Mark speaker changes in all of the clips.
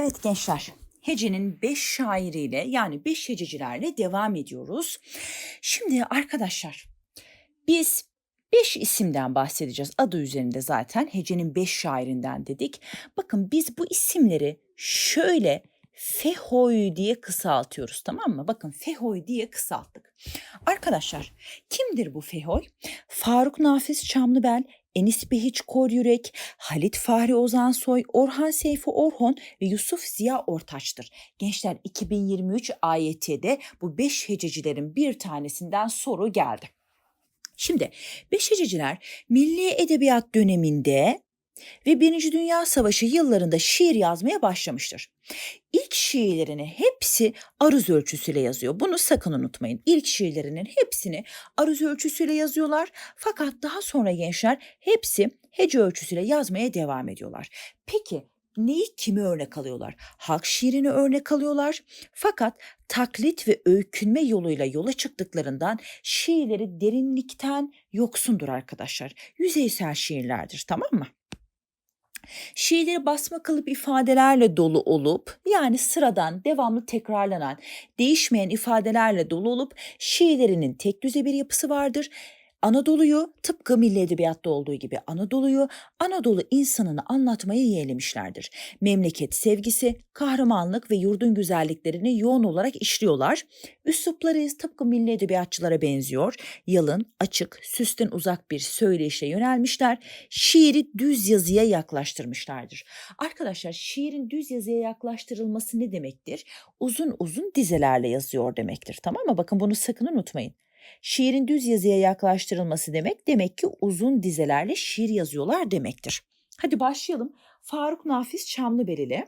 Speaker 1: Evet gençler, Hece'nin 5 şairiyle yani 5 hececilerle devam ediyoruz. Şimdi arkadaşlar biz 5 isimden bahsedeceğiz. Adı üzerinde zaten Hece'nin 5 şairinden dedik. Bakın biz bu isimleri şöyle Fehoy diye kısaltıyoruz tamam mı? Bakın Fehoy diye kısalttık. Arkadaşlar kimdir bu Fehoy? Faruk Nafiz Çamlıbel, Enis Behiç Kor Yürek, Halit Fahri Ozansoy, Orhan Seyfi Orhon ve Yusuf Ziya Ortaç'tır. Gençler 2023 AYT'de bu 5 hececilerin bir tanesinden soru geldi. Şimdi beş hececiler milli edebiyat döneminde ve Birinci Dünya Savaşı yıllarında şiir yazmaya başlamıştır. İlk şiirlerini hepsi aruz ölçüsüyle yazıyor. Bunu sakın unutmayın. İlk şiirlerinin hepsini aruz ölçüsüyle yazıyorlar. Fakat daha sonra gençler hepsi hece ölçüsüyle yazmaya devam ediyorlar. Peki neyi kimi örnek alıyorlar? Halk şiirini örnek alıyorlar. Fakat taklit ve öykünme yoluyla yola çıktıklarından şiirleri derinlikten yoksundur arkadaşlar. Yüzeysel şiirlerdir tamam mı? Şiirleri basma kalıp ifadelerle dolu olup yani sıradan devamlı tekrarlanan değişmeyen ifadelerle dolu olup şiirlerinin tek düze bir yapısı vardır. Anadolu'yu tıpkı milli edebiyatta olduğu gibi Anadolu'yu Anadolu insanını anlatmayı yeğlemişlerdir. Memleket sevgisi, kahramanlık ve yurdun güzelliklerini yoğun olarak işliyorlar. Üslupları tıpkı milli edebiyatçılara benziyor. Yalın, açık, süsten uzak bir söyleyişe yönelmişler. Şiiri düz yazıya yaklaştırmışlardır. Arkadaşlar şiirin düz yazıya yaklaştırılması ne demektir? Uzun uzun dizelerle yazıyor demektir. Tamam mı? Bakın bunu sakın unutmayın. Şiirin düz yazıya yaklaştırılması demek demek ki uzun dizelerle şiir yazıyorlar demektir. Hadi başlayalım. Faruk Nafiz Çamlıbel ile.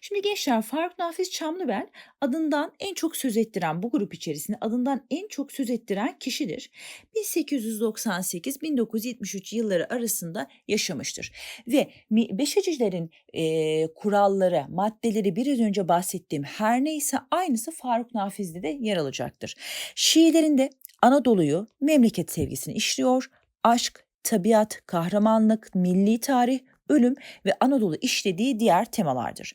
Speaker 1: Şimdi gençler Faruk Nafiz Çamlıbel adından en çok söz ettiren bu grup içerisinde adından en çok söz ettiren kişidir. 1898-1973 yılları arasında yaşamıştır. Ve Beşecilerin e, kuralları, maddeleri biraz önce bahsettiğim her neyse aynısı Faruk Nafiz'de de yer alacaktır. Şiirlerinde Anadolu'yu, memleket sevgisini işliyor, aşk, tabiat, kahramanlık, milli tarih, ölüm ve Anadolu işlediği diğer temalardır.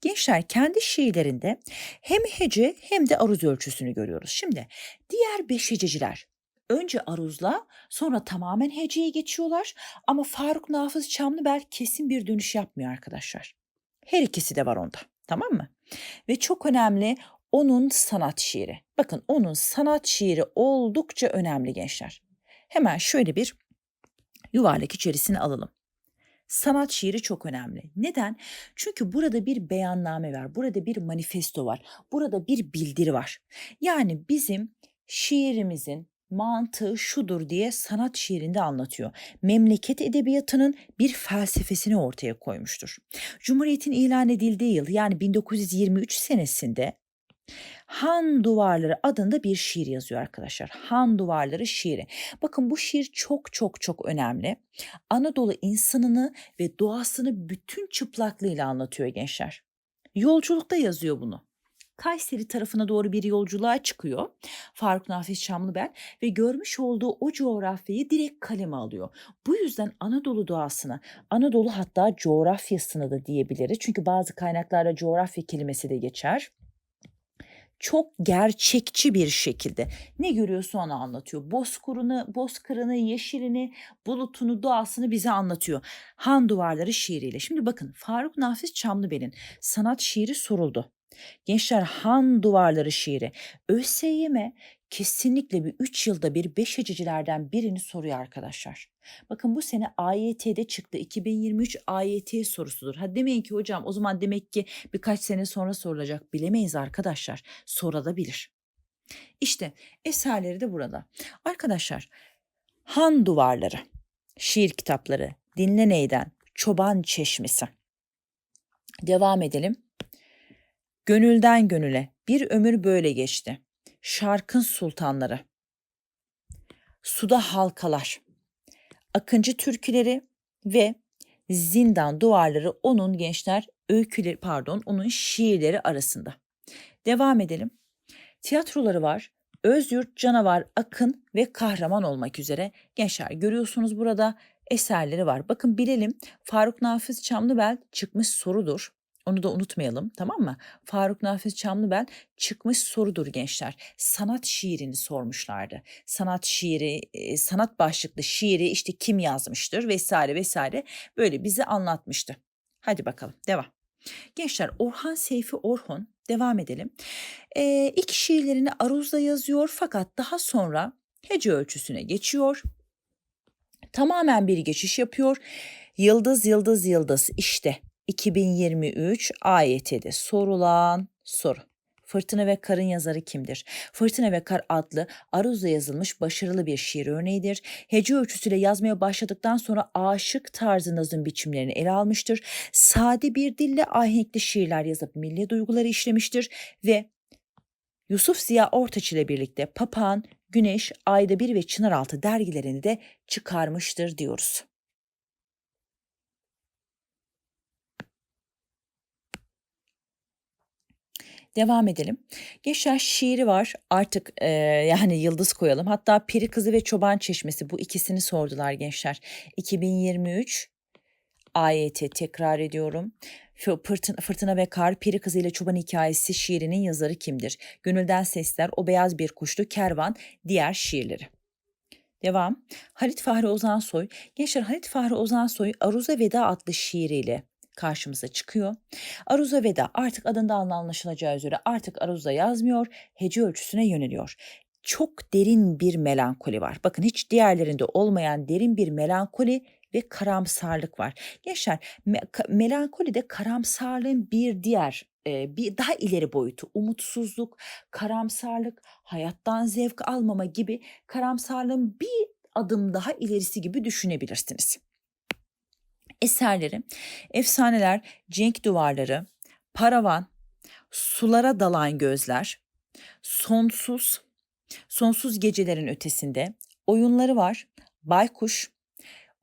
Speaker 1: Gençler kendi şiirlerinde hem hece hem de aruz ölçüsünü görüyoruz. Şimdi diğer beş hececiler önce aruzla sonra tamamen heceye geçiyorlar ama Faruk Nafız Çamlıbel kesin bir dönüş yapmıyor arkadaşlar. Her ikisi de var onda tamam mı? Ve çok önemli onun sanat şiiri. Bakın onun sanat şiiri oldukça önemli gençler. Hemen şöyle bir yuvarlak içerisine alalım sanat şiiri çok önemli. Neden? Çünkü burada bir beyanname var, burada bir manifesto var, burada bir bildiri var. Yani bizim şiirimizin mantığı şudur diye sanat şiirinde anlatıyor. Memleket edebiyatının bir felsefesini ortaya koymuştur. Cumhuriyetin ilan edildiği yıl yani 1923 senesinde Han Duvarları adında bir şiir yazıyor arkadaşlar. Han Duvarları şiiri. Bakın bu şiir çok çok çok önemli. Anadolu insanını ve doğasını bütün çıplaklığıyla anlatıyor gençler. Yolculukta yazıyor bunu. Kayseri tarafına doğru bir yolculuğa çıkıyor. Faruk Nafiz Çamlıbel ve görmüş olduğu o coğrafyayı direkt kaleme alıyor. Bu yüzden Anadolu doğasını, Anadolu hatta coğrafyasını da diyebiliriz. Çünkü bazı kaynaklarda coğrafya kelimesi de geçer çok gerçekçi bir şekilde ne görüyorsa onu anlatıyor. Bozkırını, bozkırını, yeşilini, bulutunu, doğasını bize anlatıyor. Han Duvarları şiiriyle. Şimdi bakın Faruk Nafiz Çamlıbel'in sanat şiiri soruldu. Gençler Han Duvarları şiiri. ÖSYM kesinlikle bir 3 yılda bir beş hececilerden birini soruyor arkadaşlar. Bakın bu sene AYT'de çıktı. 2023 AYT sorusudur. Ha demeyin ki hocam o zaman demek ki birkaç sene sonra sorulacak. Bilemeyiz arkadaşlar. Sorulabilir. İşte eserleri de burada. Arkadaşlar Han Duvarları, şiir kitapları, Dinle Neyden, Çoban Çeşmesi. Devam edelim. Gönülden gönüle bir ömür böyle geçti. Şarkın sultanları. Suda halkalar. Akıncı türküleri ve zindan duvarları onun gençler öyküleri pardon onun şiirleri arasında. Devam edelim. Tiyatroları var. Özyurt, Canavar, Akın ve Kahraman olmak üzere gençler görüyorsunuz burada eserleri var. Bakın bilelim Faruk Nafiz Çamlıbel çıkmış sorudur. Onu da unutmayalım tamam mı? Faruk Nafiz Çamlıbel çıkmış sorudur gençler. Sanat şiirini sormuşlardı. Sanat şiiri, e, sanat başlıklı şiiri işte kim yazmıştır vesaire vesaire böyle bize anlatmıştı. Hadi bakalım devam. Gençler Orhan Seyfi Orhon devam edelim. Ee, ilk şiirlerini aruzla yazıyor fakat daha sonra hece ölçüsüne geçiyor. Tamamen bir geçiş yapıyor. Yıldız yıldız yıldız işte 2023 AYT'de sorulan soru. Fırtına ve Kar'ın yazarı kimdir? Fırtına ve Kar adlı Aruz'da yazılmış başarılı bir şiir örneğidir. Hece ölçüsüyle yazmaya başladıktan sonra aşık tarzı nazım biçimlerini ele almıştır. Sade bir dille ahenkli şiirler yazıp milli duyguları işlemiştir ve Yusuf Ziya Ortaç ile birlikte Papağan, Güneş, Ayda Bir ve Çınaraltı dergilerini de çıkarmıştır diyoruz. Devam edelim. Gençler şiiri var. Artık e, yani yıldız koyalım. Hatta Peri Kızı ve Çoban Çeşmesi bu ikisini sordular gençler. 2023 AYT tekrar ediyorum. Fırtına ve Kar, Peri Kızı ile Çoban Hikayesi şiirinin yazarı kimdir? Gönülden Sesler, O Beyaz Bir Kuşlu, Kervan, diğer şiirleri. Devam. Halit Fahri Ozansoy. Gençler Halit Fahri Ozansoy Aruza Veda adlı şiiriyle karşımıza çıkıyor. Aruza Veda artık adından anlaşılacağı üzere artık Aruza yazmıyor, hece ölçüsüne yöneliyor. Çok derin bir melankoli var. Bakın hiç diğerlerinde olmayan derin bir melankoli ve karamsarlık var. Gençler me- melankoli de karamsarlığın bir diğer e, bir daha ileri boyutu umutsuzluk, karamsarlık, hayattan zevk almama gibi karamsarlığın bir adım daha ilerisi gibi düşünebilirsiniz eserleri Efsaneler, Cenk Duvarları, Paravan, Sulara Dalan Gözler, Sonsuz, Sonsuz Gecelerin Ötesinde, oyunları var, Baykuş,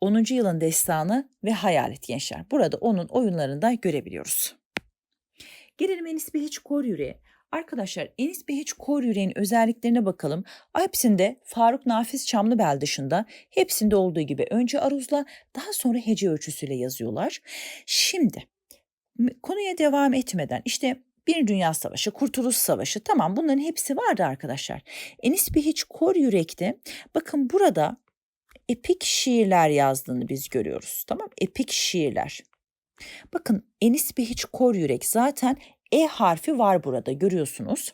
Speaker 1: 10. Yılın Destanı ve Hayalet Gençler. Burada onun oyunlarını da görebiliyoruz. Gelelim Enis Behiç Kor Yüreğe. Arkadaşlar Enis Behiç Kor Yüreğin özelliklerine bakalım. Hepsinde Faruk Nafiz Çamlıbel dışında hepsinde olduğu gibi önce aruzla daha sonra hece ölçüsüyle yazıyorlar. Şimdi konuya devam etmeden işte bir Dünya Savaşı, Kurtuluş Savaşı tamam bunların hepsi vardı arkadaşlar. Enis Behiç Kor Yürek'te bakın burada epik şiirler yazdığını biz görüyoruz. Tamam epik şiirler. Bakın Enis Behiç Kor Yürek zaten e harfi var burada görüyorsunuz.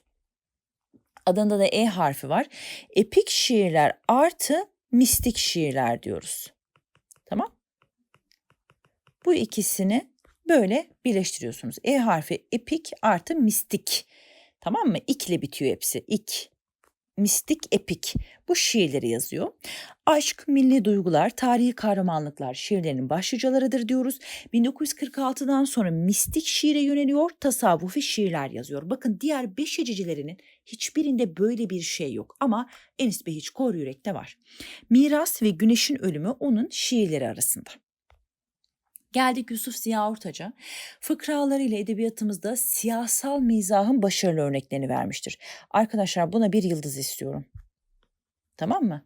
Speaker 1: Adında da E harfi var. Epik şiirler artı mistik şiirler diyoruz. Tamam? Bu ikisini böyle birleştiriyorsunuz. E harfi epik artı mistik. Tamam mı? İkle bitiyor hepsi. İk mistik epik bu şiirleri yazıyor. Aşk, milli duygular, tarihi kahramanlıklar şiirlerinin başlıcalarıdır diyoruz. 1946'dan sonra mistik şiire yöneliyor, tasavvufi şiirler yazıyor. Bakın diğer beş hececilerinin hiçbirinde böyle bir şey yok ama Enis Behiç Kor Yürek'te var. Miras ve Güneşin Ölümü onun şiirleri arasında. Geldik Yusuf Ziya Ortaç'a. Fıkralarıyla edebiyatımızda siyasal mizahın başarılı örneklerini vermiştir. Arkadaşlar buna bir yıldız istiyorum. Tamam mı?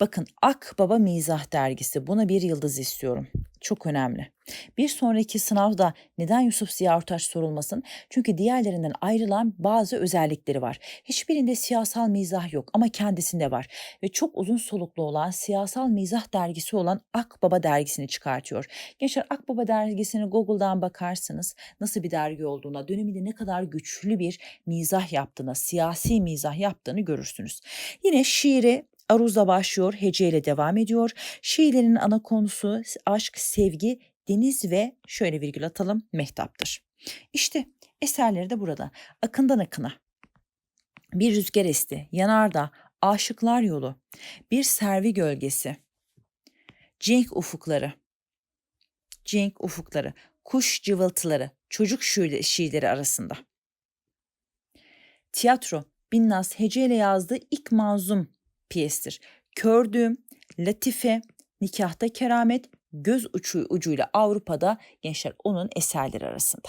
Speaker 1: Bakın Akbaba Mizah Dergisi buna bir yıldız istiyorum. Çok önemli. Bir sonraki sınavda neden Yusuf Ziya Ortaç sorulmasın? Çünkü diğerlerinden ayrılan bazı özellikleri var. Hiçbirinde siyasal mizah yok ama kendisinde var. Ve çok uzun soluklu olan siyasal mizah dergisi olan Akbaba dergisini çıkartıyor. Gençler Akbaba dergisini Google'dan bakarsınız nasıl bir dergi olduğuna, döneminde ne kadar güçlü bir mizah yaptığına, siyasi mizah yaptığını görürsünüz. Yine şiiri Aruz'la başlıyor, Hece ile devam ediyor. Şiirlerin ana konusu aşk, sevgi, deniz ve şöyle virgül atalım mehtaptır. İşte eserleri de burada. Akından akına. Bir rüzgar esti, yanarda, aşıklar yolu, bir servi gölgesi, cenk ufukları, cenk ufukları, kuş cıvıltıları, çocuk şiirleri arasında. Tiyatro, Binnaz Hece ile yazdığı ilk manzum piyestir. Kördüğüm, Latife, Nikahta Keramet, göz ucu ucuyla Avrupa'da gençler onun eserleri arasında.